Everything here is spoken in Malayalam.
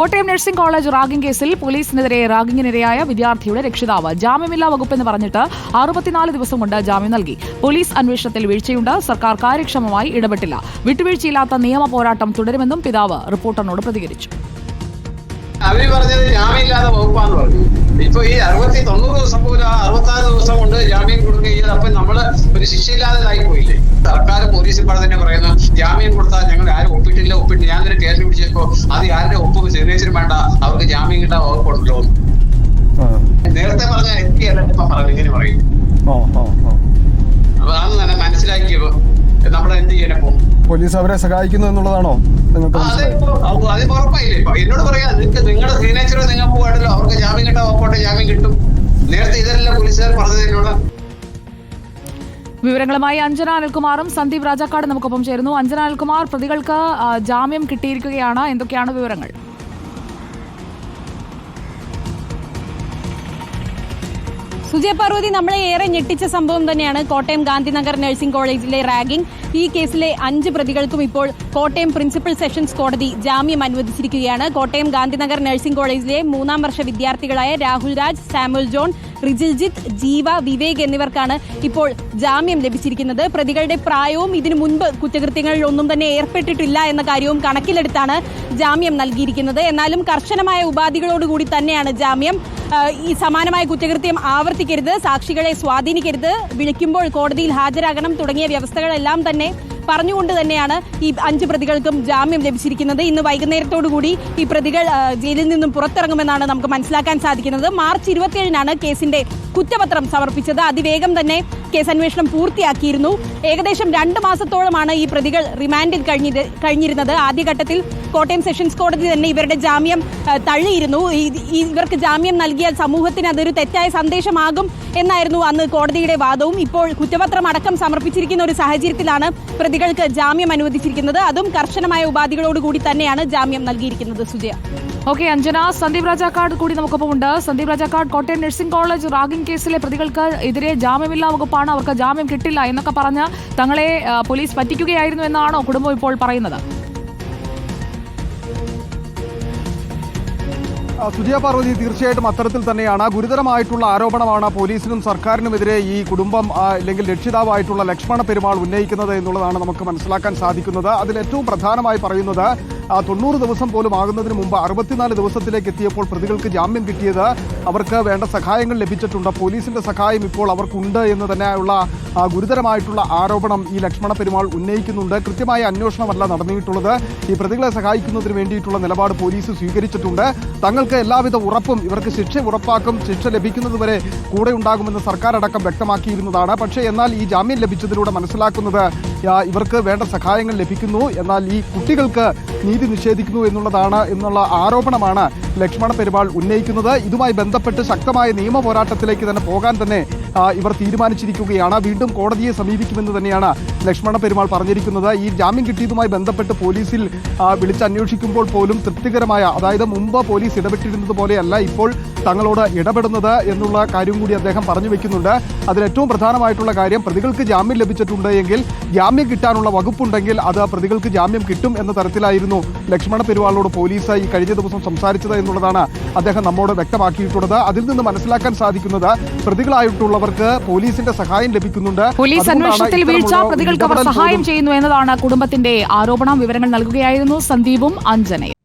കോട്ടയം നഴ്സിംഗ് കോളേജ് റാഗിംഗ് കേസിൽ പോലീസിനെതിരെ റാഗിങ്ങിനിരയായ വിദ്യാർത്ഥിയുടെ രക്ഷിതാവ് ജാമ്യമില്ലാ വകുപ്പെന്ന് പറഞ്ഞിട്ട് അറുപത്തിനാല് ദിവസം കൊണ്ട് ജാമ്യം നൽകി. പോലീസ് അന്വേഷണത്തിൽ വീഴ്ചയുണ്ട്. സർക്കാർ കാര്യക്ഷമമായി ഇടപെട്ടില്ല. വിട്ടുവീഴ്ചയില്ലാത്ത നിയമ പോരാട്ടം തുടരുമെന്നും പിതാവ് റിപ്പോർട്ടറിനോട് പ്രതികരിച്ചു. അവർ പറഞ്ഞത് ജാമ്യമില്ലാത്ത വകുപ്പാന്ന് പറഞ്ഞു. ഇപ്പൊ ഈ അറുപത്തി തൊണ്ണൂറ് ദിവസം പോലും ആ അറുപത്താറ് ദിവസം കൊണ്ട് ജാമ്യം കൊടുക്കുകയും അപ്പൊ നമ്മൾ ഒരു ശിക്ഷയില്ലാതെതായി പോയില്ലേ? സർക്കാർ പോലീസ് തന്നെ പറയുന്നു ജാമ്യം കൊടുത്താൽ ഞങ്ങൾ ആരും ഒപ്പിട്ടില്ല ഒപ്പിട്ട് ഞാൻ ഒരു കേസ് പിടിച്ചപ്പോ അത് ആരുടെ ഒപ്പ് സിഗ്നേച്ചർ വേണ്ട അവർക്ക് ജാമ്യം കിട്ടാൻ വകുപ്പുണ്ടല്ലോ നേരത്തെ പറഞ്ഞ അല്ല ഇപ്പൊ പറഞ്ഞു ഇങ്ങനെ പറയും. അപ്പൊ അതാണ് തന്നെ മനസ്സിലാക്കിയപ്പോ. നമ്മൾ എന്ത് ചെയ്യാനപ്പോ പോലീസ് അവരെ സഹായിക്കുന്നു എന്നുള്ളതാണോ നിങ്ങൾക്ക് ആ, അതെ. മനസ്സിലായത്? ഇപ്പൊ ഉറപ്പായില്ലേ? എന്നോട് പറയാ നിങ്ങൾക്ക് നിങ്ങളുടെ സീനേച്ചർ നിങ്ങൾക്ക് പോകണ്ടല്ലോ അവർക്ക് ജാമ്യം കിട്ടാൻ വകുപ്പോട്ടെ ജാമ്യം കിട്ടും. നേരത്തെ ഇതല്ല പോലീസുകാർ പറഞ്ഞതിനുള്ള വിവരങ്ങളുമായി അഞ്ജന അനിൽകുമാറും സന്ദീപ് രാജാക്കാട് നമുക്കൊപ്പം ചേരുന്നു. അഞ്ജന അനിൽകുമാർ പ്രതികൾക്ക് ജാമ്യം കിട്ടിയിരിക്കുകയാണ്. എന്തൊക്കെയാണ് വിവരങ്ങൾ? സുജയ പാർവതി നമ്മളെ ഏറെ ഞെട്ടിച്ച സംഭവം തന്നെയാണ് കോട്ടയം ഗാന്ധിനഗർ നഴ്സിംഗ് കോളേജിലെ റാഗിംഗ്. ഈ കേസിലെ അഞ്ച് പ്രതികൾക്കും ഇപ്പോൾ കോട്ടയം പ്രിൻസിപ്പൽ സെഷൻസ് കോടതി ജാമ്യം അനുവദിച്ചിരിക്കുകയാണ്. കോട്ടയം ഗാന്ധിനഗർ നഴ്സിംഗ് കോളേജിലെ മൂന്നാം വർഷ വിദ്യാർത്ഥികളായ രാഹുൽ രാജ് സാമുൽ ജോൺ റിജിൽജിത്ത് ജീവ വിവേക് എന്നിവർക്കാണ് ഇപ്പോൾ ജാമ്യം ലഭിച്ചിരിക്കുന്നത്. പ്രതികളുടെ പ്രായവും ഇതിനു മുൻപ് കുറ്റകൃത്യങ്ങളിൽ ഒന്നും തന്നെ ഏർപ്പെട്ടിട്ടില്ല എന്ന കാര്യവും കണക്കിലെടുത്താണ് ജാമ്യം നൽകിയിരിക്കുന്നത്. എന്നാലും കർശനമായ ഉപാധികളോടുകൂടി തന്നെയാണ് ജാമ്യം. ഈ സമാനമായ കുറ്റകൃത്യം ആവർത്തിക്കരുത് സാക്ഷികളെ സ്വാധീനിക്കരുത്. വിളിക്കുമ്പോൾ കോടതിയിൽ ഹാജരാകണം തുടങ്ങിയ വ്യവസ്ഥകളെല്ലാം തന്നെ പറഞ്ഞുകൊണ്ട് തന്നെയാണ് ഈ അഞ്ച് പ്രതികൾക്കും ജാമ്യം ലഭിച്ചിരിക്കുന്നത്. ഇന്ന് വൈകുന്നേരത്തോടുകൂടി ഈ പ്രതികൾ ജയിലിൽ നിന്നും പുറത്തിറങ്ങുമെന്നാണ് നമുക്ക് മനസ്സിലാക്കാൻ സാധിക്കുന്നത്. മാർച്ച് ഇരുപത്തിയേഴിനാണ് കേസിന്റെ കുറ്റപത്രം സമർപ്പിച്ചത്. അതിവേഗം തന്നെ കേസ് അന്വേഷണം പൂർത്തിയാക്കിയിരുന്നു. ഏകദേശം രണ്ട് മാസത്തോളമാണ് ഈ പ്രതികൾ റിമാൻഡിൽ കഴിഞ്ഞിരു- കഴിഞ്ഞിരുന്നത്. ആദ്യഘട്ടത്തിൽ കോട്ടയം സെഷൻസ് കോടതി തന്നെ ഇവരുടെ ജാമ്യം തള്ളിയിരുന്നു. ഇവർക്ക് ജാമ്യം നൽകിയാൽ സമൂഹത്തിന് അതൊരു തെറ്റായ സന്ദേശമാകും എന്നായിരുന്നു അന്ന് കോടതിയുടെ വാദവും. ഇപ്പോൾ കുറ്റപത്രം അടക്കം സമർപ്പിച്ചിരിക്കുന്ന ഒരു സാഹചര്യത്തിലാണ് പ്രതികൾക്ക് ജാമ്യം അനുവദിച്ചിരിക്കുന്നത്. അതും കർശനമായ ഉപാധികളോടുകൂടി തന്നെയാണ് ജാമ്യം നൽകിയിരിക്കുന്നത് സുജയ. ഓക്കെ അഞ്ജന സന്ദീപ് രാജാക്കാട് കൂടി നമുക്കൊപ്പം ഉണ്ട് Sandeep Rajakkad Kottayam nursing college ragging കേസിലെ പ്രതികൾക്ക് എതിരെ ജാമ്യമില്ലാ വകുപ്പാണ് അവർക്ക് ജാമ്യം കിട്ടില്ല എന്നൊക്കെ പറഞ്ഞ് തങ്ങളെ പോലീസ് പറ്റിക്കുകയായിരുന്നു എന്നാണോ കുടുംബം ഇപ്പോൾ പറയുന്നത്? സുജയ പാർവതി തീർച്ചയായിട്ടും അത്തരത്തിൽ തന്നെയാണ്. ഗുരുതരമായിട്ടുള്ള ആരോപണമാണ് പോലീസിനും സർക്കാരിനുമെതിരെ ഈ കുടുംബം അല്ലെങ്കിൽ രക്ഷിതാവായിട്ടുള്ള ലക്ഷ്മണ പെരുമാൾ ഉന്നയിക്കുന്നത് എന്നുള്ളതാണ് നമുക്ക് മനസ്സിലാക്കാൻ സാധിക്കുന്നത്. അതിൽ ഏറ്റവും പ്രധാനമായി പറയുന്നത് തൊണ്ണൂറ് ദിവസം പോലും ആകുന്നതിന് മുമ്പ് അറുപത്തിനാല് ദിവസത്തിലേക്ക് എത്തിയപ്പോൾ പ്രതികൾക്ക് ജാമ്യം കിട്ടിയത് അവർക്ക് വേണ്ട സഹായങ്ങൾ ലഭിച്ചിട്ടുണ്ട്. പോലീസിന്റെ സഹായം ഇപ്പോൾ അവർക്കുണ്ട് എന്ന് തന്നെയുള്ള ഗുരുതരമായിട്ടുള്ള ആരോപണം ഈ ലക്ഷ്മണ പെരുമാൾ ഉന്നയിക്കുന്നുണ്ട്. കൃത്യമായ അന്വേഷണമല്ല നടന്നിട്ടുള്ളത്. ഈ പ്രതികളെ സഹായിക്കുന്നതിന് വേണ്ടിയിട്ടുള്ള നിലപാട് പോലീസ് സ്വീകരിച്ചിട്ടുണ്ട്. തങ്ങൾക്ക് എല്ലാവിധ ഉറപ്പും ഇവർക്ക് ശിക്ഷ ഉറപ്പാക്കും ശിക്ഷ ലഭിക്കുന്നതുവരെ കൂടെ ഉണ്ടാകുമെന്ന് സർക്കാർ അടക്കം വ്യക്തമാക്കിയിരുന്നതാണ്. പക്ഷേ എന്നാൽ ഈ ജാമ്യം ലഭിച്ചതിലൂടെ മനസ്സിലാക്കുന്നത് ഇവർക്ക് വേണ്ട സഹായങ്ങൾ ലഭിക്കുന്നു. എന്നാൽ ഈ കുട്ടികൾക്ക് നീതി നിഷേധിക്കുന്നു എന്നുള്ളതാണ് എന്നുള്ള ആരോപണമാണ് ലക്ഷ്മണ പെരുമാൾ ഉന്നയിക്കുന്നത്. ഇതുമായി ബന്ധപ്പെട്ട് ശക്തമായ നിയമ പോരാട്ടത്തിലേക്ക് തന്നെ പോകാൻ തന്നെ ഇവർ തീരുമാനിച്ചിരിക്കുകയാണ്. വീണ്ടും കോടതിയെ സമീപിക്കുമെന്ന് തന്നെയാണ് ലക്ഷ്മണ പെരുമാൾ പറഞ്ഞിരിക്കുന്നത്. ഈ ജാമ്യം കിട്ടിയതുമായി ബന്ധപ്പെട്ട് പോലീസിൽ വിളിച്ച് അന്വേഷിക്കുമ്പോൾ പോലും തൃപ്തികരമായ അതായത് മുമ്പ് പോലീസ് ഇടപെട്ടിരുന്നത് പോലെയല്ല ഇപ്പോൾ തങ്ങളോട് ഇടപെടുന്നത് എന്നുള്ള കാര്യം കൂടി അദ്ദേഹം പറഞ്ഞു വെക്കുന്നുണ്ട്. അതിലേറ്റവും പ്രധാനമായിട്ടുള്ള കാര്യം പ്രതികൾക്ക് ജാമ്യം ലഭിച്ചിട്ടുണ്ട് എങ്കിൽ ജാമ്യം കിട്ടാനുള്ള വകുപ്പുണ്ടെങ്കിൽ അത് പ്രതികൾക്ക് ജാമ്യം കിട്ടും എന്ന തരത്തിലായിരുന്നു ലക്ഷ്മണ പെരുവാളിനോട് പോലീസ് ഈ കഴിഞ്ഞ ദിവസം സംസാരിച്ചത് എന്നുള്ളതാണ് അദ്ദേഹം നമ്മോട് വ്യക്തമാക്കിയിട്ടുള്ളത്. അതിൽ നിന്ന് മനസ്സിലാക്കാൻ സാധിക്കുന്നത് പ്രതികളായിട്ടുള്ളവർക്ക് പോലീസിന്റെ സഹായം ലഭിക്കുന്നുണ്ട്. പോലീസ് അന്വേഷണത്തിൽ വീഴ്ച പ്രതികൾക്ക് അവർ സഹായം ചെയ്യുന്നു എന്നതാണ് കുടുംബത്തിന്റെ ആരോപണം. വിവരങ്ങൾ നൽകുകയായിരുന്നു സന്ദീപും അഞ്ജനയും.